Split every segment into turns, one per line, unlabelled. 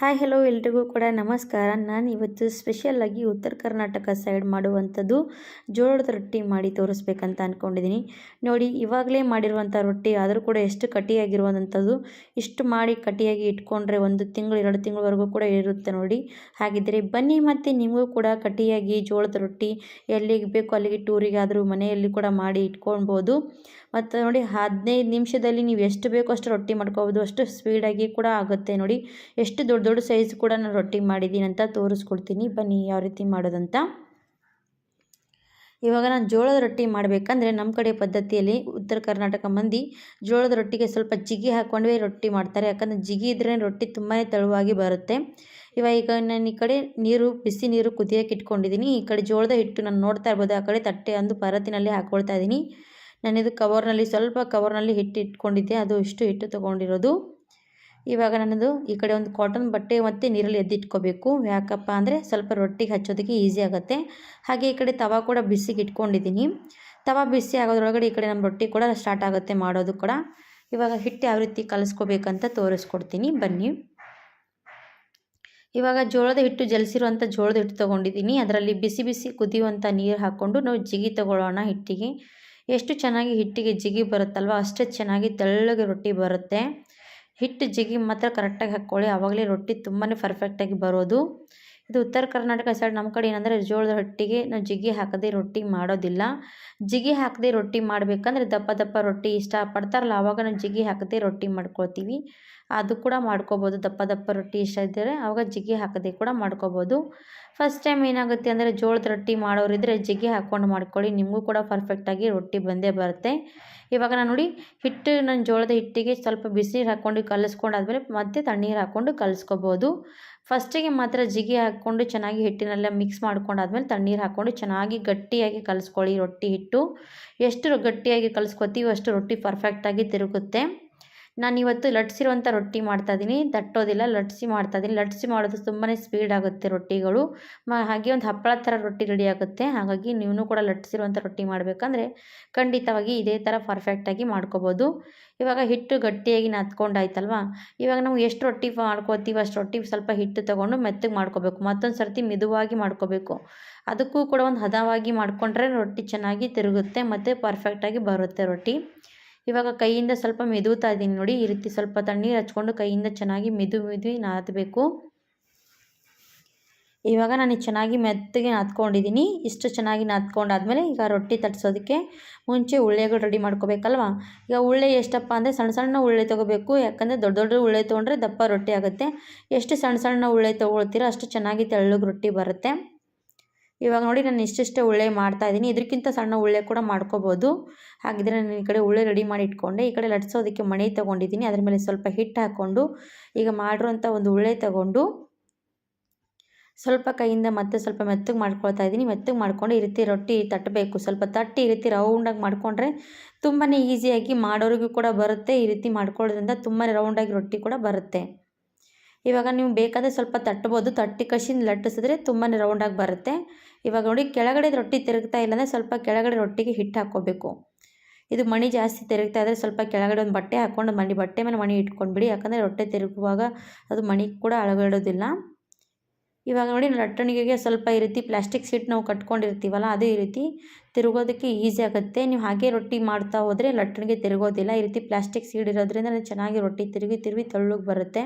Hi, hello ಎಲ್ರಿಗೂ ಕೂಡ ನಮಸ್ಕಾರ. ನಾನು ಇವತ್ತು ಸ್ಪೆಷಲ್ಲಾಗಿ ಉತ್ತರ ಕರ್ನಾಟಕ ಸೈಡ್ ಮಾಡುವಂಥದ್ದು ಜೋಳದ ರೊಟ್ಟಿ ಮಾಡಿ ತೋರಿಸ್ಬೇಕಂತ ಅಂದ್ಕೊಂಡಿದ್ದೀನಿ ನೋಡಿ, ಇವಾಗಲೇ ಮಾಡಿರುವಂಥ ರೊಟ್ಟಿ ಆದರೂ ಕೂಡ ಎಷ್ಟು ಕಟಿಯಾಗಿರುವಂಥದ್ದು ಇಷ್ಟು ಮಾಡಿ ಕಟಿಯಾಗಿ ಇಟ್ಕೊಂಡ್ರೆ ಒಂದು ತಿಂಗಳು, ಎರಡು ತಿಂಗಳವರೆಗೂ ಕೂಡ ಇರುತ್ತೆ ನೋಡಿ. ಹಾಗಿದ್ದರೆ ಬನ್ನಿ ಮತ್ತು ನಿಮಗೂ ಕೂಡ ಕಟಿಯಾಗಿ ಜೋಳದ ರೊಟ್ಟಿ ಎಲ್ಲಿಗೆ ಬೇಕು ಅಲ್ಲಿಗೆ ಟೂರಿಗಾದರೂ ಮನೆಯಲ್ಲಿ ಕೂಡ ಮಾಡಿ ಇಟ್ಕೊಳ್ಬೋದು. ಮತ್ತು ನೋಡಿ ಹದಿನೈದು ನಿಮಿಷದಲ್ಲಿ ನೀವು ಎಷ್ಟು ಬೇಕೋ ಅಷ್ಟು ರೊಟ್ಟಿ ಮಾಡ್ಕೋಬೋದು. ಅಷ್ಟು ಸ್ಪೀಡಾಗಿ ಕೂಡ ಆಗುತ್ತೆ. ನೋಡಿ ಎಷ್ಟು ದೊಡ್ಡ ದೊಡ್ಡ ಸೈಜ್ ಕೂಡ ನಾನು ರೊಟ್ಟಿ ಮಾಡಿದ್ದೀನಿ ಅಂತ ತೋರಿಸ್ಕೊಡ್ತೀನಿ. ಬನ್ನಿ ಯಾವ ರೀತಿ ಮಾಡೋದಂತ. ಇವಾಗ ನಾನು ಜೋಳದ ರೊಟ್ಟಿ ಮಾಡಬೇಕಂದ್ರೆ ನಮ್ಮ ಕಡೆ ಪದ್ಧತಿಯಲ್ಲಿ ಉತ್ತರ ಕರ್ನಾಟಕ ಮಂದಿ ಜೋಳದ ರೊಟ್ಟಿಗೆ ಸ್ವಲ್ಪ ಜಿಗಿ ಹಾಕ್ಕೊಂಡೇ ರೊಟ್ಟಿ ಮಾಡ್ತಾರೆ. ಯಾಕಂದರೆ ಜಿಗಿ ಇದ್ದರೆ ರೊಟ್ಟಿ ತುಂಬಾ ತೆಳುವಾಗಿ ಬರುತ್ತೆ. ಇವಾಗ ಈಗ ನಾನು ಈ ಕಡೆ ನೀರು, ಬಿಸಿ ನೀರು ಕುದಿಯೋಕೆ ಇಟ್ಕೊಂಡಿದ್ದೀನಿ. ಈ ಕಡೆ ಜೋಳದ ಹಿಟ್ಟು ನಾನು ನೋಡ್ತಾ ಇರ್ಬೋದು. ಆ ಕಡೆ ತಟ್ಟೆ ಅಂದು ಪರತಿನಲ್ಲಿ ಹಾಕ್ಕೊಳ್ತಾ ಇದ್ದೀನಿ. ನಾನಿದು ಕವರ್ನಲ್ಲಿ ಸ್ವಲ್ಪ ಕವರ್ನಲ್ಲಿ ಹಿಟ್ಟು ಇಟ್ಕೊಂಡಿದ್ದೆ, ಅದು ಇಷ್ಟು ಹಿಟ್ಟು ತೊಗೊಂಡಿರೋದು. ಇವಾಗ ನನ್ನದು ಈ ಕಡೆ ಒಂದು ಕಾಟನ್ ಬಟ್ಟೆ ಮತ್ತು ನೀರಲ್ಲಿ ಎದ್ದಿಟ್ಕೋಬೇಕು. ಯಾಕಪ್ಪ ಅಂದರೆ ಸ್ವಲ್ಪ ರೊಟ್ಟಿಗೆ ಹಚ್ಚೋದಕ್ಕೆ ಈಸಿ ಆಗುತ್ತೆ. ಹಾಗೆ ಈ ಕಡೆ ತವಾ ಕೂಡ ಬಿಸಿಗೆ ಇಟ್ಕೊಂಡಿದ್ದೀನಿ. ತವ ಬಿಸಿ ಆಗೋದ್ರೊಳಗಡೆ ಈ ಕಡೆ ನಮ್ಮ ರೊಟ್ಟಿ ಕೂಡ ಸ್ಟಾರ್ಟ್ ಆಗುತ್ತೆ ಮಾಡೋದು ಕೂಡ. ಇವಾಗ ಹಿಟ್ಟು ಯಾವ ರೀತಿ ಕಲಿಸ್ಕೋಬೇಕಂತ ತೋರಿಸ್ಕೊಡ್ತೀನಿ. ಬನ್ನಿ. ಇವಾಗ ಜೋಳದ ಹಿಟ್ಟು ಜಲಿಸಿರುವಂಥ ಜೋಳದ ಹಿಟ್ಟು ತೊಗೊಂಡಿದ್ದೀನಿ. ಅದರಲ್ಲಿ ಬಿಸಿ ಬಿಸಿ ಕುದಿಯುವಂಥ ನೀರು ಹಾಕ್ಕೊಂಡು ನಾವು ಜಿಗಿ ತೊಗೊಳ್ಳೋಣ ಹಿಟ್ಟಿಗೆ. ಎಷ್ಟು ಚೆನ್ನಾಗಿ ಹಿಟ್ಟಿಗೆ ಜಿಗಿ ಬರುತ್ತಲ್ವ ಅಷ್ಟೇ ಚೆನ್ನಾಗಿ ತೆಳ್ಳಗೆ ರೊಟ್ಟಿ ಬರುತ್ತೆ. ಹಿಟ್ಟು ಜಿಗಿ ಮಾತ್ರ ಕರೆಕ್ಟಾಗಿ ಹಾಕ್ಕೊಳ್ಳಿ. ಆವಾಗಲೇ ರೊಟ್ಟಿ ತುಂಬಾ ಪರ್ಫೆಕ್ಟಾಗಿ ಬರೋದು. ಇದು ಉತ್ತರ ಕರ್ನಾಟಕ ಸೈಡ್ ನಮ್ಮ ಕಡೆ ಏನಂದರೆ ಜೋಳದ ರೊಟ್ಟಿಗೆ ನಾವು ಜಿಗಿ ಹಾಕದೆ ರೊಟ್ಟಿ ಮಾಡೋದಿಲ್ಲ. ಜಿಗಿ ಹಾಕದೆ ರೊಟ್ಟಿ ಮಾಡಬೇಕಂದ್ರೆ ದಪ್ಪ ದಪ್ಪ ರೊಟ್ಟಿ ಇಷ್ಟಪಡ್ತಾರಲ್ಲ ಆವಾಗ ನಾವು ಜಿಗಿ ಹಾಕದೆ ರೊಟ್ಟಿ ಮಾಡ್ಕೊಳ್ತೀವಿ. ಅದು ಕೂಡ ಮಾಡ್ಕೋಬೋದು. ದಪ್ಪ ದಪ್ಪ ರೊಟ್ಟಿ ಇಷ್ಟ ಇದ್ದರೆ ಆವಾಗ ಜಿಗಿ ಹಾಕದೆ ಕೂಡ ಮಾಡ್ಕೋಬೋದು. ಫಸ್ಟ್ ಟೈಮ್ ಏನಾಗುತ್ತೆ ಅಂದರೆ ಜೋಳದ ರೊಟ್ಟಿ ಮಾಡೋರಿದ್ರೆ ಜಿಗಿ ಹಾಕ್ಕೊಂಡು ಮಾಡ್ಕೊಳ್ಳಿ. ನಿಮಗೂ ಕೂಡ ಪರ್ಫೆಕ್ಟಾಗಿ ರೊಟ್ಟಿ ಬಂದೇ ಬರುತ್ತೆ. ಇವಾಗ ನಾನು ನೋಡಿ, ಹಿಟ್ಟು, ನಾನು ಜೋಳದ ಹಿಟ್ಟಿಗೆ ಸ್ವಲ್ಪ ಬಿಸಿನೀರು ಹಾಕ್ಕೊಂಡು ಕಲಿಸ್ಕೊಂಡಾದ್ಮೇಲೆ ಮತ್ತೆ ತಣ್ಣೀರು ಹಾಕ್ಕೊಂಡು ಕಲಿಸ್ಕೋಬೋದು. ಫಸ್ಟಿಗೆ ಮಾತ್ರ ಜಿಗಿ ಹಾಕ್ಕೊಂಡು ಚೆನ್ನಾಗಿ ಹಿಟ್ಟಿನೆಲ್ಲ ಮಿಕ್ಸ್ ಮಾಡ್ಕೊಂಡಾದ್ಮೇಲೆ ತಣ್ಣೀರು ಹಾಕ್ಕೊಂಡು ಚೆನ್ನಾಗಿ ಗಟ್ಟಿಯಾಗಿ ಕಲಿಸ್ಕೊಳ್ಳಿ ರೊಟ್ಟಿ ಹಿಟ್ಟು. ಎಷ್ಟು ಗಟ್ಟಿಯಾಗಿ ಕಲಿಸ್ಕೊತೀವಿ ಅಷ್ಟು ರೊಟ್ಟಿ ಪರ್ಫೆಕ್ಟಾಗಿ ತಿರುಗುತ್ತೆ. ನಾನು ಇವತ್ತು ಲಟ್ಸಿರುವಂಥ ರೊಟ್ಟಿ ಮಾಡ್ತಾಯಿದ್ದೀನಿ ತಟ್ಟೋದಿಲ್ಲ, ಲಟ್ಸಿ ಮಾಡ್ತಾ ಇದ್ದೀನಿ ಲಟ್ಸಿ ಮಾಡೋದು ತುಂಬಾ ಸ್ಪೀಡ್ ಆಗುತ್ತೆ ರೊಟ್ಟಿಗಳು. ಮ, ಹಾಗೆ ಒಂದು ಹಪ್ಪಳ ಥರ ರೊಟ್ಟಿ ರೆಡಿ ಆಗುತ್ತೆ. ಹಾಗಾಗಿ ನೀವು ಕೂಡ ಲಟ್ಸಿರುವಂಥ ರೊಟ್ಟಿ ಮಾಡಬೇಕಂದ್ರೆ ಖಂಡಿತವಾಗಿ ಇದೇ ಥರ ಪರ್ಫೆಕ್ಟಾಗಿ ಮಾಡ್ಕೋಬೋದು. ಇವಾಗ ಹಿಟ್ಟು ಗಟ್ಟಿಯಾಗಿ ನಾದ್ಕೊಂಡಾಯ್ತಲ್ವ ಇವಾಗ ನಾವು ಎಷ್ಟು ರೊಟ್ಟಿ ಮಾಡ್ಕೋತೀವಿ ಅಷ್ಟು ರೊಟ್ಟಿ ಸ್ವಲ್ಪ ಹಿಟ್ಟು ತೊಗೊಂಡು ಮೆತ್ತಗೆ ಮಾಡ್ಕೋಬೇಕು. ಮತ್ತೊಂದು ಸರ್ತಿ ಮೆದುವಾಗಿ ಮಾಡ್ಕೋಬೇಕು. ಅದಕ್ಕೂ ಕೂಡ ಒಂದು ಹದವಾಗಿ ಮಾಡಿಕೊಂಡ್ರೆ ರೊಟ್ಟಿ ಚೆನ್ನಾಗಿ ತಿರುಗುತ್ತೆ ಮತ್ತು ಪರ್ಫೆಕ್ಟಾಗಿ ಬರುತ್ತೆ ರೊಟ್ಟಿ. ಇವಾಗ ಕೈಯಿಂದ ಸ್ವಲ್ಪ ಮೆದುತಾ ಇದ್ದೀನಿ ನೋಡಿ, ಈ ರೀತಿ ಸ್ವಲ್ಪ ತಣ್ಣೀರು ಹಚ್ಕೊಂಡು ಕೈಯಿಂದ ಚೆನ್ನಾಗಿ ಮೆದು ಮೆದು ನಾದಬೇಕು. ಇವಾಗ ನಾನು ಚೆನ್ನಾಗಿ ಮೆತ್ತಗೆ ನಾದ್ಕೊಂಡಿದ್ದೀನಿ. ಇಷ್ಟು ಚೆನ್ನಾಗಿ ನಾದ್ಕೊಂಡಾದ್ಮೇಲೆ ಈಗ ರೊಟ್ಟಿ ತಟ್ಸೋದಕ್ಕೆ ಮುಂಚೆ ಉಳ್ಳೆಗಳು ರೆಡಿ ಮಾಡ್ಕೋಬೇಕಲ್ವ? ಈಗ ಉಳ್ಳೆ ಎಷ್ಟಪ್ಪ ಅಂದರೆ ಸಣ್ಣ ಸಣ್ಣ ಉಳ್ಳೆ ತೊಗೋಬೇಕು. ಯಾಕಂದರೆ ದೊಡ್ಡ ದೊಡ್ಡ ಉಳ್ಳೆ ತೊಗೊಂಡ್ರೆ ದಪ್ಪ ರೊಟ್ಟಿ ಆಗುತ್ತೆ. ಎಷ್ಟು ಸಣ್ಣ ಸಣ್ಣ ಉಳ್ಳೆ ತೊಗೊಳ್ತೀರೋ ಅಷ್ಟು ಚೆನ್ನಾಗಿ ತೆಳ್ಳಗೆ ರೊಟ್ಟಿ ಬರುತ್ತೆ. ಇವಾಗ ನೋಡಿ ನಾನು ಇಷ್ಟಿಷ್ಟೇ ಉಳ್ಳೆ ಮಾಡ್ತಾ ಇದ್ದೀನಿ. ಇದಕ್ಕಿಂತ ಸಣ್ಣ ಉಳ್ಳೆ ಕೂಡ ಮಾಡ್ಕೋಬೋದು. ಹಾಗಿದ್ರೆ ನಾನು ಈ ಕಡೆ ಉಳ್ಳೆ ರೆಡಿ ಮಾಡಿ ಇಟ್ಕೊಂಡೆ. ಈ ಕಡೆ ಲಟ್ಸೋದಕ್ಕೆ ಮಣೆ ತೊಗೊಂಡಿದ್ದೀನಿ. ಅದ್ರ ಮೇಲೆ ಸ್ವಲ್ಪ ಹಿಟ್ಟು ಹಾಕ್ಕೊಂಡು ಈಗ ಮಾಡಿರುವಂಥ ಒಂದು ಉಳ್ಳೆ ತಗೊಂಡು ಸ್ವಲ್ಪ ಕೈಯಿಂದ ಮತ್ತೆ ಸ್ವಲ್ಪ ಮೆತ್ತಗೆ ಮಾಡ್ಕೊಳ್ತಾ ಇದ್ದೀನಿ. ಮೆತ್ತಗೆ ಮಾಡ್ಕೊಂಡು ಈ ರೀತಿ ರೊಟ್ಟಿ ತಟ್ಟಬೇಕು. ಸ್ವಲ್ಪ ತಟ್ಟಿ ಈ ರೀತಿ ರೌಂಡಾಗಿ ಮಾಡಿಕೊಂಡ್ರೆ ತುಂಬಾ ಈಸಿಯಾಗಿ ಮಾಡೋರಿಗೂ ಕೂಡ ಬರುತ್ತೆ. ಈ ರೀತಿ ಮಾಡ್ಕೊಳ್ಳೋದ್ರಿಂದ ತುಂಬಾ ರೌಂಡಾಗಿ ರೊಟ್ಟಿ ಕೂಡ ಬರುತ್ತೆ. ಇವಾಗ ನೀವು ಬೇಕಾದರೆ ಸ್ವಲ್ಪ ತಟ್ಬೋದು ತಟ್ಟಿ ಕಷಿನ ಲಟ್ಟಿಸಿದ್ರೆ ತುಂಬಾ ರೌಂಡಾಗಿ ಬರುತ್ತೆ. ಇವಾಗ ನೋಡಿ ಕೆಳಗಡೆ ರೊಟ್ಟಿ ತಿರುಗ್ತಾ ಇಲ್ಲಾಂದರೆ ಸ್ವಲ್ಪ ಕೆಳಗಡೆ ರೊಟ್ಟಿಗೆ ಹಿಟ್ಟು ಹಾಕ್ಕೋಬೇಕು. ಇದು ಮಣಿ ಜಾಸ್ತಿ ತಿರುಗ್ತಾ ಇದ್ದರೆ ಸ್ವಲ್ಪ ಕೆಳಗಡೆ ಒಂದು ಬಟ್ಟೆ ಹಾಕ್ಕೊಂಡು ಮಣಿ, ಬಟ್ಟೆ ಮೇಲೆ ಮಣಿ ಇಟ್ಕೊಂಡ್ಬಿಡಿ. ಯಾಕಂದರೆ ರೊಟ್ಟೆ ತಿರುಗುವಾಗ ಅದು ಮಣಿ ಕೂಡ ಅಳಗಡೋದಿಲ್ಲ ಇವಾಗ ನೋಡಿ ಲಟ್ಟಣಿಗೆಗೆ ಸ್ವಲ್ಪ ಈ ರೀತಿ ಪ್ಲಾಸ್ಟಿಕ್ ಸೀಟ್ ನಾವು ಕಟ್ಕೊಂಡಿರ್ತೀವಲ್ಲ, ಅದೇ ರೀತಿ ತಿರುಗೋದಕ್ಕೆ ಈಸಿ ಆಗುತ್ತೆ. ನೀವು ಹಾಗೆ ರೊಟ್ಟಿ ಮಾಡ್ತಾ ಹೋದರೆ ಲಟ್ಟಣಿಗೆ ತಿರುಗೋದಿಲ್ಲ. ಈ ರೀತಿ ಪ್ಲಾಸ್ಟಿಕ್ ಸೀಡ್ ಇರೋದ್ರಿಂದ ಚೆನ್ನಾಗಿ ರೊಟ್ಟಿ ತಿರುಗಿ ತಿರುಗಿ ತಳ್ಳುಗೆ ಬರುತ್ತೆ.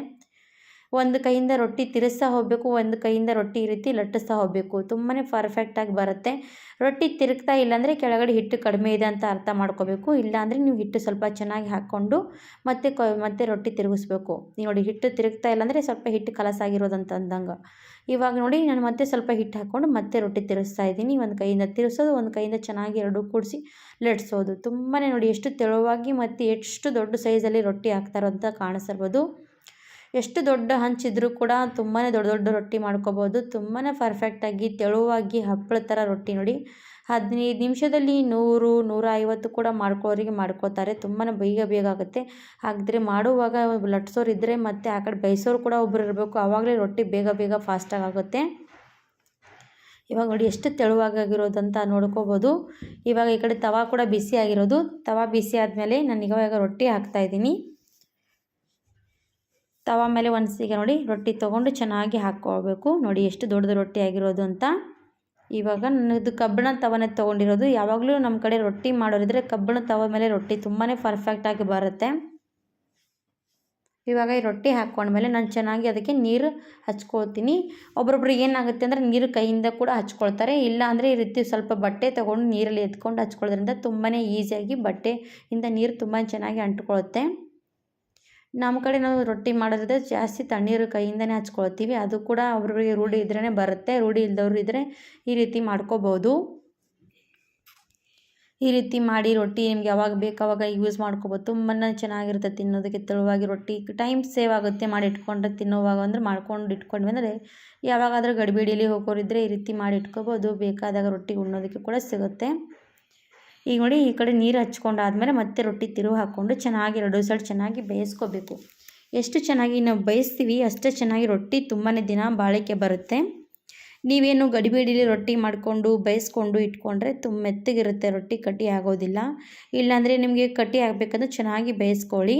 ಒಂದು ಕೈಯಿಂದ ರೊಟ್ಟಿ ತಿರುಗಿಸ್ತಾ ಹೋಗಬೇಕು, ಒಂದು ಕೈಯಿಂದ ರೊಟ್ಟಿ ಈ ರೀತಿ ಲಟ್ಟಿಸ್ತಾ ಹೋಗಬೇಕು. ತುಂಬಾ ಪರ್ಫೆಕ್ಟಾಗಿ ಬರುತ್ತೆ. ರೊಟ್ಟಿ ತಿರುಗ್ತಾ ಇಲ್ಲಾಂದರೆ ಕೆಳಗಡೆ ಹಿಟ್ಟು ಕಡಿಮೆ ಇದೆ ಅಂತ ಅರ್ಥ ಮಾಡ್ಕೋಬೇಕು. ಇಲ್ಲಾಂದರೆ ನೀವು ಹಿಟ್ಟು ಸ್ವಲ್ಪ ಚೆನ್ನಾಗಿ ಹಾಕ್ಕೊಂಡು ಮತ್ತೆ ಕ, ಮತ್ತೆ ರೊಟ್ಟಿ ತಿರುಗಿಸ್ಬೇಕು. ನೋಡಿ, ಹಿಟ್ಟು ತಿರುಗ್ತಾ ಇಲ್ಲಾಂದರೆ ಸ್ವಲ್ಪ ಹಿಟ್ಟು ಕಲಸಾಗಿರೋದಂತ ಅಂದಂಗೆ. ಇವಾಗ ನೋಡಿ, ನಾನು ಮತ್ತೆ ಸ್ವಲ್ಪ ಹಿಟ್ಟು ಹಾಕ್ಕೊಂಡು ಮತ್ತೆ ರೊಟ್ಟಿ ತಿರುಗಿಸ್ತಾ ಇದ್ದೀನಿ. ಒಂದು ಕೈಯಿಂದ ತಿರುಗಿಸೋದು, ಒಂದು ಕೈಯಿಂದ ಚೆನ್ನಾಗಿ ಎರಡು ಕೂಡಿಸಿ ಲಟ್ಸೋದು ತುಂಬಾ ನೋಡಿ, ಎಷ್ಟು ತೆಳುವಾಗಿ ಮತ್ತು ಎಷ್ಟು ದೊಡ್ಡ ಸೈಜಲ್ಲಿ ರೊಟ್ಟಿ ಹಾಕ್ತಾರೋ ಅಂತ ಕಾಣಿಸಿರ್ಬೋದು ಎಷ್ಟು ದೊಡ್ಡ ಹಂಚಿದ್ರೂ ಕೂಡ ತುಂಬಾ ದೊಡ್ಡ ದೊಡ್ಡ ರೊಟ್ಟಿ ಮಾಡ್ಕೋಬೋದು. ತುಂಬಾ ಪರ್ಫೆಕ್ಟಾಗಿ ತೆಳುವಾಗಿ ಹಪ್ಪಳ ಥರ ರೊಟ್ಟಿ ನೋಡಿ. ಹದಿನೈದು ನಿಮಿಷದಲ್ಲಿ ನೂರು ನೂರ ಐವತ್ತು ಕೂಡ ಮಾಡ್ಕೊಳ್ಳೋರಿಗೆ ಮಾಡ್ಕೋತಾರೆ. ತುಂಬಾ ಬೇಗ ಬೇಗ ಆಗುತ್ತೆ. ಹಾಗಿದ್ರೆ ಮಾಡುವಾಗ ಲಟ್ಸೋರು ಇದ್ದರೆ ಮತ್ತು ಆ ಕಡೆ ಬೇಯಿಸೋರು ಕೂಡ ಒಬ್ಬರು ಇರಬೇಕು. ಆವಾಗಲೇ ರೊಟ್ಟಿ ಬೇಗ ಬೇಗ ಫಾಸ್ಟಾಗಿ ಆಗುತ್ತೆ. ಇವಾಗ ನೋಡಿ ಎಷ್ಟು ತೆಳುವಾಗಿರೋದಂತ ನೋಡ್ಕೋಬೋದು. ಇವಾಗ ಈ ಕಡೆ ತವಾ ಕೂಡ ಬಿಸಿ ಆಗಿರೋದು. ತವಾ ಬಿಸಿ ಆದಮೇಲೆ ನಾನು ಇವಾಗ ರೊಟ್ಟಿ ಹಾಕ್ತಾಯಿದ್ದೀನಿ ತವ ಮೇಲೆ ಒಂದು ನೋಡಿ ರೊಟ್ಟಿ ತೊಗೊಂಡು ಚೆನ್ನಾಗಿ ಹಾಕ್ಕೊಳ್ಬೇಕು. ನೋಡಿ ಎಷ್ಟು ದೊಡ್ಡದು ರೊಟ್ಟಿ ಆಗಿರೋದು ಅಂತ. ಇವಾಗ ನನ್ನದು ಕಬ್ಬಿಣ ತವನೇ ತೊಗೊಂಡಿರೋದು. ಯಾವಾಗಲೂ ನಮ್ಮ ಕಡೆ ರೊಟ್ಟಿ ಮಾಡೋರಿದ್ರೆ ಕಬ್ಬಿಣ ತವ ಮೇಲೆ ರೊಟ್ಟಿ ತುಂಬಾ ಪರ್ಫೆಕ್ಟಾಗಿ ಬರುತ್ತೆ. ಇವಾಗ ಈ ರೊಟ್ಟಿ ಹಾಕ್ಕೊಂಡ್ಮೇಲೆ ನಾನು ಚೆನ್ನಾಗಿ ಅದಕ್ಕೆ ನೀರು ಹಚ್ಕೊಳ್ತೀನಿ. ಒಬ್ರೊಬ್ರಿಗೆ ಏನಾಗುತ್ತೆ ಅಂದರೆ ನೀರು ಕೈಯಿಂದ ಕೂಡ ಹಚ್ಕೊಳ್ತಾರೆ. ಇಲ್ಲ ಅಂದರೆ ಈ ರೀತಿ ಸ್ವಲ್ಪ ಬಟ್ಟೆ ತೊಗೊಂಡು ನೀರಲ್ಲಿ ಎತ್ಕೊಂಡು ಹಚ್ಕೊಳ್ಳೋದ್ರಿಂದ ತುಂಬಾ ಈಸಿಯಾಗಿ ಬಟ್ಟೆಯಿಂದ ನೀರು ತುಂಬ ಚೆನ್ನಾಗಿ ಅಂಟ್ಕೊಳ್ಳುತ್ತೆ. ನಮ್ಮ ಕಡೆ ನಾವು ರೊಟ್ಟಿ ಮಾಡೋದ್ರೆ ಜಾಸ್ತಿ ತಣ್ಣೀರು ಕೈಯಿಂದನೇ ಹಚ್ಕೊಳ್ತೀವಿ. ಅದು ಕೂಡ ಅವ್ರಿಗೆ ರೂಢಿ ಇದ್ರೇ ಬರುತ್ತೆ. ರೂಢಿ ಇಲ್ದವ್ರು ಇದ್ದರೆ ಈ ರೀತಿ ಮಾಡ್ಕೋಬೋದು. ಈ ರೀತಿ ಮಾಡಿ ರೊಟ್ಟಿ ನಿಮ್ಗೆ ಯಾವಾಗ ಬೇಕು ಅವಾಗ ಯೂಸ್ ಮಾಡ್ಕೋಬೋದು. ತುಂಬಾ ಚೆನ್ನಾಗಿರುತ್ತೆ ತಿನ್ನೋದಕ್ಕೆ. ತೆಳುವಾಗಿ ರೊಟ್ಟಿ ಟೈಮ್ ಸೇವ್ ಆಗುತ್ತೆ ಮಾಡಿ ಇಟ್ಕೊಂಡ್ರೆ ತಿನ್ನೋವಾಗ ಅಂದ್ರೆ ಮಾಡ್ಕೊಂಡು ಇಟ್ಕೊಂಡ್ವಿ ಅಂದರೆ ಯಾವಾಗಾದರೂ ಗಡಿಬಿಡಿಯಲ್ಲಿ ಹೋಗೋರಿದ್ದರೆ ಈ ರೀತಿ ಮಾಡಿ ಇಟ್ಕೋಬೋದು. ಬೇಕಾದಾಗ ರೊಟ್ಟಿ ಉಣ್ಣೋದಕ್ಕೆ ಕೂಡ ಸಿಗುತ್ತೆ. ಈಗ ನೋಡಿ ಈ ಕಡೆ ನೀರು ಹಚ್ಕೊಂಡಾದ್ಮೇಲೆ ಮತ್ತೆ ರೊಟ್ಟಿ ತಿರುವು ಹಾಕ್ಕೊಂಡು ಚೆನ್ನಾಗಿ ಎರಡು ಸೈಡ್ ಚೆನ್ನಾಗಿ ಬೇಯಿಸ್ಕೋಬೇಕು. ಎಷ್ಟು ಚೆನ್ನಾಗಿ ನಾವು ಬೇಯಿಸ್ತೀವಿ ಅಷ್ಟೇ ಚೆನ್ನಾಗಿ ರೊಟ್ಟಿ ತುಂಬಾ ದಿನ ಬಾಳಿಕೆ ಬರುತ್ತೆ. ನೀವೇನು ಗಡಿಬಿಡಿಲಿ ರೊಟ್ಟಿ ಮಾಡಿಕೊಂಡು ಬೇಯಿಸ್ಕೊಂಡು ಇಟ್ಕೊಂಡ್ರೆ ತುಂಬ ಮೆತ್ತಗಿರುತ್ತೆ ರೊಟ್ಟಿ ಕಟ್ಟಿ ಆಗೋದಿಲ್ಲ. ಇಲ್ಲಾಂದರೆ ನಿಮಗೆ ಕಟ್ಟಿ ಆಗಬೇಕಂದ್ರೆ ಚೆನ್ನಾಗಿ ಬೇಯಿಸ್ಕೊಳ್ಳಿ.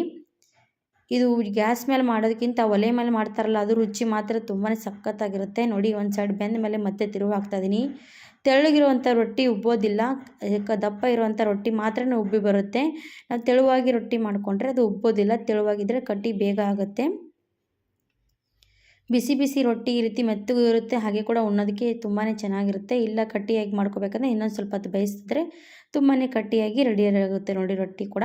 ಇದು ಗ್ಯಾಸ್ ಮೇಲೆ ಮಾಡೋದಕ್ಕಿಂತ ಒಲೆ ಮೇಲೆ ಮಾಡ್ತಾರಲ್ಲ, ಅದು ರುಚಿ ಮಾತ್ರ ತುಂಬಾ ಸಖತ್ತಾಗಿರುತ್ತೆ. ನೋಡಿ, ಒಂದು ಸೈಡ್ ಬೆಂದ ಮೇಲೆ ಮತ್ತೆ ತಿರುವು ಹಾಕ್ತಾಯಿದ್ದೀನಿ ತೆಳ್ಳಗಿರುವಂಥ ರೊಟ್ಟಿ ಉಬ್ಬೋದಿಲ್ಲ. ದಪ್ಪ ಇರುವಂಥ ರೊಟ್ಟಿ ಮಾತ್ರ ಉಬ್ಬಿ ಬರುತ್ತೆ. ನಾವು ತೆಳುವಾಗಿ ರೊಟ್ಟಿ ಮಾಡಿಕೊಂಡ್ರೆ ಅದು ಉಬ್ಬೋದಿಲ್ಲ ತೆಳುವಾಗಿದ್ದರೆ ಕಟ್ಟಿ ಬೇಗ ಆಗುತ್ತೆ. ಬಿಸಿ ಬಿಸಿ ರೊಟ್ಟಿ ಈ ರೀತಿ ಮೆತ್ತಗೂ ಇರುತ್ತೆ. ಹಾಗೆ ಕೂಡ ಉಣ್ಣೋದಕ್ಕೆ ತುಂಬಾ ಚೆನ್ನಾಗಿರುತ್ತೆ. ಇಲ್ಲ ಕಟ್ಟಿಯಾಗಿ ಮಾಡ್ಕೋಬೇಕಂದ್ರೆ ಇನ್ನೊಂದು ಸ್ವಲ್ಪ ಹೊತ್ತು ಬೇಯಿಸಿದ್ರೆ ತುಂಬಾ ಕಟ್ಟಿಯಾಗಿ ರೆಡಿಯಾಗುತ್ತೆ ನೋಡಿ ರೊಟ್ಟಿ ಕೂಡ.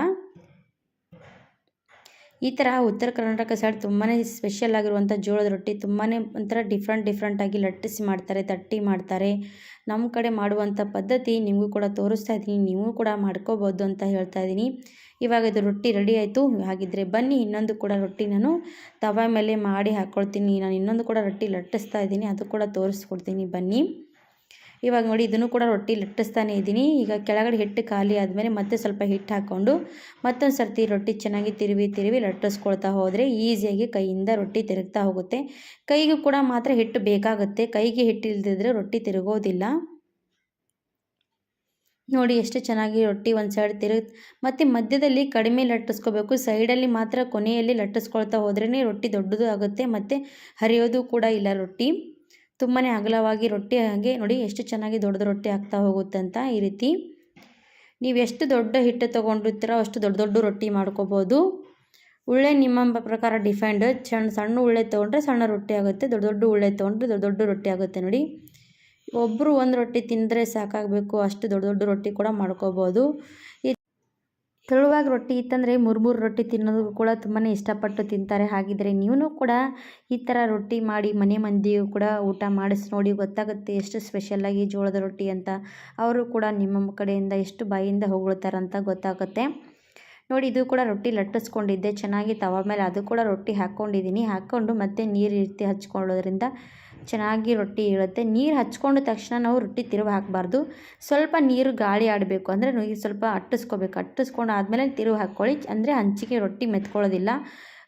ಈ ಥರ ಉತ್ತರ ಕರ್ನಾಟಕ ಸೈಡ್ ತುಂಬಾ ಸ್ಪೆಷಲ್ ಆಗಿರುವಂಥ ಜೋಳದ ರೊಟ್ಟಿ ತುಂಬಾ ಒಂಥರ ಡಿಫ್ರೆಂಟ್ ಡಿಫ್ರೆಂಟಾಗಿ ಲಟ್ಟಿಸಿ ಮಾಡ್ತಾರೆ, ತಟ್ಟಿ ಮಾಡ್ತಾರೆ. ನಮ್ಮ ಕಡೆ ಮಾಡುವಂಥ ಪದ್ಧತಿ ನಿಮಗೂ ಕೂಡ ತೋರಿಸ್ತಾ ಇದ್ದೀನಿ, ನೀವು ಕೂಡ ಮಾಡ್ಕೋಬೋದು ಅಂತ ಹೇಳ್ತಾ ಇದ್ದೀನಿ. ಇವಾಗ ಇದು ರೊಟ್ಟಿ ರೆಡಿ ಆಯಿತು ಹಾಗಿದ್ದರೆ ಬನ್ನಿ, ಇನ್ನೊಂದು ಕೂಡ ರೊಟ್ಟಿ ನಾನು ತವ ಮೇಲೆ ಮಾಡಿ ಹಾಕ್ಕೊಳ್ತೀನಿ ನಾನು ಇನ್ನೊಂದು ಕೂಡ ರೊಟ್ಟಿ ಲಟ್ಟಿಸ್ತಾ ಇದ್ದೀನಿ, ಅದು ಕೂಡ ತೋರಿಸ್ಕೊಡ್ತೀನಿ, ಬನ್ನಿ. ಇವಾಗ ನೋಡಿ ಇದನ್ನು ಕೂಡ ರೊಟ್ಟಿ ಲಟ್ಟಿಸ್ತಾನೆ ಇದ್ದೀನಿ. ಈಗ ಕೆಳಗಡೆ ಹಿಟ್ಟು ಖಾಲಿ ಆದಮೇಲೆ ಮತ್ತೆ ಸ್ವಲ್ಪ ಹಿಟ್ಟು ಹಾಕ್ಕೊಂಡು ಮತ್ತೊಂದು ಸರ್ತಿ ರೊಟ್ಟಿ ಚೆನ್ನಾಗಿ ತಿರುವಿ ತಿರುವಿ ಲಟ್ಟಿಸ್ಕೊಳ್ತಾ ಹೋದರೆ ಈಸಿಯಾಗಿ ಕೈಯಿಂದ ರೊಟ್ಟಿ ತಿರುಗ್ತಾ ಹೋಗುತ್ತೆ. ಕೈಗೂ ಕೂಡ ಮಾತ್ರ ಹಿಟ್ಟು ಬೇಕಾಗುತ್ತೆ. ಕೈಗೆ ಹಿಟ್ಟು ಇಲ್ದಿದ್ರೆ ರೊಟ್ಟಿ ತಿರುಗೋದಿಲ್ಲ. ನೋಡಿ ಎಷ್ಟು ಚೆನ್ನಾಗಿ ರೊಟ್ಟಿ ಒಂದು ಸೈಡ್ ತಿರುಗ್ ಮತ್ತು ಮಧ್ಯದಲ್ಲಿ ಕಡಿಮೆ ಲಟ್ಟಿಸ್ಕೋಬೇಕು. ಸೈಡಲ್ಲಿ ಮಾತ್ರ ಕೊನೆಯಲ್ಲಿ ಲಟ್ಟಿಸ್ಕೊಳ್ತಾ ಹೋದ್ರೇ ರೊಟ್ಟಿ ದೊಡ್ಡದು ಆಗುತ್ತೆ. ಮತ್ತು ಹರಿಯೋದು ಕೂಡ ಇಲ್ಲ ರೊಟ್ಟಿ. ತುಂಬಾ ಅಗಲವಾಗಿ ರೊಟ್ಟಿ ಹಾಗೆ ನೋಡಿ ಎಷ್ಟು ಚೆನ್ನಾಗಿ ದೊಡ್ಡದು ರೊಟ್ಟಿ ಆಗ್ತಾ ಹೋಗುತ್ತೆ ಅಂತ ಈ ರೀತಿ. ನೀವು ಎಷ್ಟು ದೊಡ್ಡ ಹಿಟ್ಟು ತೊಗೊಂಡಿರ್ತೀರೋ ಅಷ್ಟು ದೊಡ್ಡ ದೊಡ್ಡ ರೊಟ್ಟಿ ಮಾಡ್ಕೋಬೋದು. ಉಳ್ಳೆ ನಿಮ್ಮ ಪ್ರಕಾರ ಡಿಫೈನ್ಡ್ ಸಣ್ಣ ಸಣ್ಣ ಉಳ್ಳೆ ತೊಗೊಂಡ್ರೆ ಸಣ್ಣ ರೊಟ್ಟಿ ಆಗುತ್ತೆ, ದೊಡ್ಡ ದೊಡ್ಡ ಉಳ್ಳೆ ತೊಗೊಂಡ್ರೆ ದೊಡ್ಡ ದೊಡ್ಡ ರೊಟ್ಟಿ ಆಗುತ್ತೆ ನೋಡಿ. ಒಬ್ಬರು ಒಂದು ರೊಟ್ಟಿ ತಿಂದರೆ ಸಾಕಾಗಬೇಕು, ಅಷ್ಟು ದೊಡ್ಡ ದೊಡ್ಡ ರೊಟ್ಟಿ ಕೂಡ ಮಾಡ್ಕೋಬೋದು. ತೆಳುವಾಗಿ ರೊಟ್ಟಿ ಇತ್ತಂದರೆ ಮೂರು ರೊಟ್ಟಿ ತಿನ್ನೋದು ಕೂಡ ತುಂಬಾ ಇಷ್ಟಪಟ್ಟು ತಿಂತಾರೆ. ಹಾಗಿದ್ರೆ ನೀವು ಕೂಡ ಈ ಥರ ರೊಟ್ಟಿ ಮಾಡಿ ಮನೆ ಮಂದಿಯೂ ಕೂಡ ಊಟ ಮಾಡಿಸಿ ನೋಡಿ ಗೊತ್ತಾಗುತ್ತೆ ಎಷ್ಟು ಸ್ಪೆಷಲ್ಲಾಗಿ ಜೋಳದ ರೊಟ್ಟಿ ಅಂತ. ಅವರು ಕೂಡ ನಿಮ್ಮ ಕಡೆಯಿಂದ ಎಷ್ಟು ಬಾಯಿಂದ ಹೊಗಳ್ತಾರಂತ ಗೊತ್ತಾಗುತ್ತೆ. ನೋಡಿ, ಇದು ಕೂಡ ರೊಟ್ಟಿ ಲಟ್ಟಿಸ್ಕೊಂಡಿದ್ದೆ. ಚೆನ್ನಾಗಿ ತವ ಮೇಲೆ ಅದು ಕೂಡ ರೊಟ್ಟಿ ಹಾಕ್ಕೊಂಡಿದ್ದೀನಿ. ಹಾಕ್ಕೊಂಡು ಮತ್ತೆ ನೀರು ಇರ್ತಿ ಹಚ್ಕೊಳ್ಳೋದ್ರಿಂದ ಚೆನ್ನಾಗಿ ರೊಟ್ಟಿ ಇರುತ್ತೆ. ನೀರು ಹಚ್ಕೊಂಡ ತಕ್ಷಣ ನಾವು ರೊಟ್ಟಿ ತಿರುವು ಹಾಕಬಾರ್ದು. ಸ್ವಲ್ಪ ನೀರು ಗಾಳಿ ಆಡಬೇಕು ಅಂದರೆ ನೀರು ಸ್ವಲ್ಪ ಅಟ್ಟಿಸ್ಕೋಬೇಕು. ಅಟ್ಟಿಸ್ಕೊಂಡು ಆದಮೇಲೆ ತಿರುವು ಹಾಕ್ಕೊಳ್ಳಿ. ಅಂದರೆ ಹಂಚಿಗೆ ರೊಟ್ಟಿ ಮೆತ್ಕೊಳ್ಳೋದಿಲ್ಲ.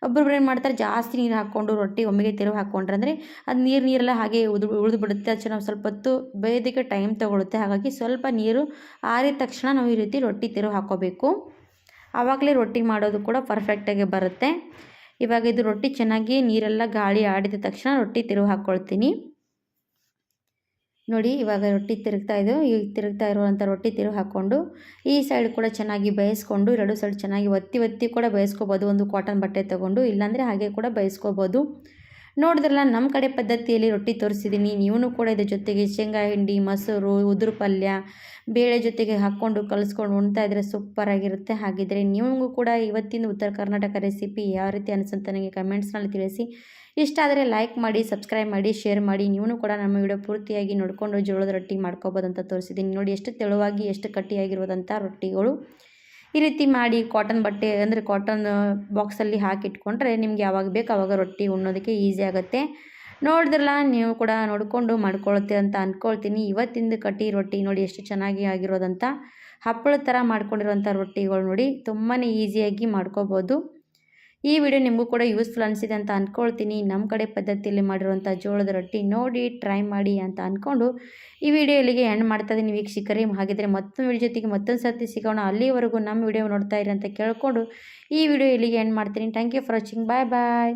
ಒಬ್ಬೊಬ್ರು ಏನು ಮಾಡ್ತಾರೆ? ಜಾಸ್ತಿ ನೀರು ಹಾಕ್ಕೊಂಡು ರೊಟ್ಟಿ ಒಮ್ಮೆಗೆ ತಿರುವು ಹಾಕ್ಕೊಂಡ್ರೆ ಅಂದರೆ ಅದು ನೀರು ನೀರೆಲ್ಲ ಹಾಗೆ ಉದು ಉಳಿದು ಬಿಡುತ್ತೆ ಅದು ನಾವು ಸ್ವಲ್ಪ ಹೊತ್ತು ಬೇಯೋದಕ್ಕೆ ಟೈಮ್ ತೊಗೊಳುತ್ತೆ. ಹಾಗಾಗಿ ಸ್ವಲ್ಪ ನೀರು ಆರಿದ ತಕ್ಷಣ ನಾವು ಈ ರೀತಿ ರೊಟ್ಟಿ ತಿರುವು ಹಾಕ್ಕೋಬೇಕು. ಆವಾಗಲೇ ರೊಟ್ಟಿ ಮಾಡೋದು ಕೂಡ ಪರ್ಫೆಕ್ಟಾಗಿ ಬರುತ್ತೆ. ಇವಾಗ ಇದು ರೊಟ್ಟಿ ಚೆನ್ನಾಗಿ ನೀರೆಲ್ಲ ಗಾಳಿ ಆಡಿದ ತಕ್ಷಣ ರೊಟ್ಟಿ ತಿರುವು ಹಾಕ್ಕೊಳ್ತೀನಿ. ನೋಡಿ, ಇವಾಗ ರೊಟ್ಟಿ ತಿರುಗ್ತಾ ಇದು. ಈಗ ತಿರುಗ್ತಾ ಇರುವಂಥ ರೊಟ್ಟಿ ತಿರುವು ಹಾಕ್ಕೊಂಡು, ಈ ಸೈಡ್ ಕೂಡ ಚೆನ್ನಾಗಿ ಬೇಯಿಸ್ಕೊಂಡು, ಎರಡು ಸೈಡ್ ಚೆನ್ನಾಗಿ ಒತ್ತಿ ಒತ್ತಿ ಕೂಡ ಬೇಯಿಸ್ಕೋಬೋದು. ಒಂದು ಕಾಟನ್ ಬಟ್ಟೆ ತೊಗೊಂಡು, ಇಲ್ಲಾಂದರೆ ಹಾಗೆ ಕೂಡ ಬೇಯಿಸ್ಕೋಬೋದು. ನೋಡಿದ್ರಲ್ಲ ನಮ್ಮ ಕಡೆ ಪದ್ಧತಿಯಲ್ಲಿ ರೊಟ್ಟಿ ತೋರಿಸಿದ್ದೀನಿ ನೀವು ಕೂಡ ಇದ್ರ ಜೊತೆಗೆ ಶೇಂಗಾ ಹಿಂಡಿ, ಮೊಸರು, ಉದುರು ಪಲ್ಯ, ಬೇಳೆ ಜೊತೆಗೆ ಹಾಕ್ಕೊಂಡು ಕಲಿಸ್ಕೊಂಡು ಉಣ್ತಾ ಇದ್ದರೆ ಸೂಪರಾಗಿರುತ್ತೆ ಹಾಗಿದ್ರೆ ನಿಮಗೂ ಕೂಡ ಇವತ್ತಿನ ಉತ್ತರ ಕರ್ನಾಟಕ ರೆಸಿಪಿ ಯಾವ ರೀತಿ ಅನಿಸುತ್ತೆ ನನಗೆ ಕಮೆಂಟ್ಸ್ನಲ್ಲಿ ತಿಳಿಸಿ. ಇಷ್ಟ ಆದರೆ ಲೈಕ್ ಮಾಡಿ ಸಬ್ಸ್ಕ್ರೈಬ್ ಮಾಡಿ ಶೇರ್ ಮಾಡಿ. ನೀವು ಕೂಡ ನಮ್ಮ ವಿಡಿಯೋ ಪೂರ್ತಿಯಾಗಿ ನೋಡಿಕೊಂಡು ಜೋಳದ ರೊಟ್ಟಿ ಮಾಡ್ಕೋಬೋದಂತ ತೋರಿಸಿದ್ದೀನಿ ನೋಡಿ, ಎಷ್ಟು ತೆಳುವಾಗಿ, ಎಷ್ಟು ಕಟ್ಟಿಯಾಗಿರುವುದಂಥ ರೊಟ್ಟಿಗಳು. ಈ ರೀತಿ ಮಾಡಿ ಕಾಟನ್ ಬಟ್ಟೆ ಅಂದರೆ ಕಾಟನ್ ಬಾಕ್ಸಲ್ಲಿ ಹಾಕಿಟ್ಕೊಂಡ್ರೆ ನಿಮ್ಗೆ ಯಾವಾಗ ಬೇಕು ಅವಾಗ ರೊಟ್ಟಿ ಉಣ್ಣೋದಕ್ಕೆ ಈಸಿ ಆಗುತ್ತೆ. ನೋಡಿದ್ರಲ್ಲ, ನೀವು ಕೂಡ ನೋಡಿಕೊಂಡು ಮಾಡ್ಕೊಳ್ತೀರ ಅಂತ ಅಂದ್ಕೊಳ್ತೀನಿ ಇವತ್ತಿಂದ ಕಟ್ಟಿ ರೊಟ್ಟಿ ನೋಡಿ ಎಷ್ಟು ಚೆನ್ನಾಗಿ ಆಗಿರೋದಂತ. ಹಪ್ಪಳ ಥರ ಮಾಡ್ಕೊಂಡಿರೋಂಥ ರೊಟ್ಟಿಗಳು ನೋಡಿ ತುಂಬಾ ಈಸಿಯಾಗಿ ಮಾಡ್ಕೋಬೋದು. ಈ ವಿಡಿಯೋ ನಿಮಗೂ ಕೂಡ ಯೂಸ್ಫುಲ್ ಅನಿಸಿದೆ ಅಂತ ಅಂದ್ಕೊಳ್ತೀನಿ ನಮ್ಮ ಕಡೆ ಪದ್ಧತಿಯಲ್ಲಿ ಮಾಡಿರುವಂಥ ಜೋಳದ ರೊಟ್ಟಿ ನೋಡಿ ಟ್ರೈ ಮಾಡಿ ಅಂತ ಅಂದ್ಕೊಂಡು ಈ ವಿಡಿಯೋ ಇಲ್ಲಿಗೆ ಎಂಡ್ ಮಾಡ್ತಾ ಇದ್ದೀನಿ. ವೀಕ್ಷಕರೇ, ಹಾಗಿದ್ರೆ ಮತ್ತೊಂದು ವಿಡಿಯೋ ಜೊತೆಗೆ ಮತ್ತೊಂದು ಸರ್ತಿ ಸಿಗೋಣ. ಅಲ್ಲಿವರೆಗೂ ನಮ್ಮ ವಿಡಿಯೋ ನೋಡ್ತಾ ಇರಿ ಅಂತ ಕೇಳಿಕೊಂಡು ಈ ವಿಡಿಯೋ ಇಲ್ಲಿಗೆ ಎಂಡ್ ಮಾಡ್ತೀನಿ. Thank you for watching bye bye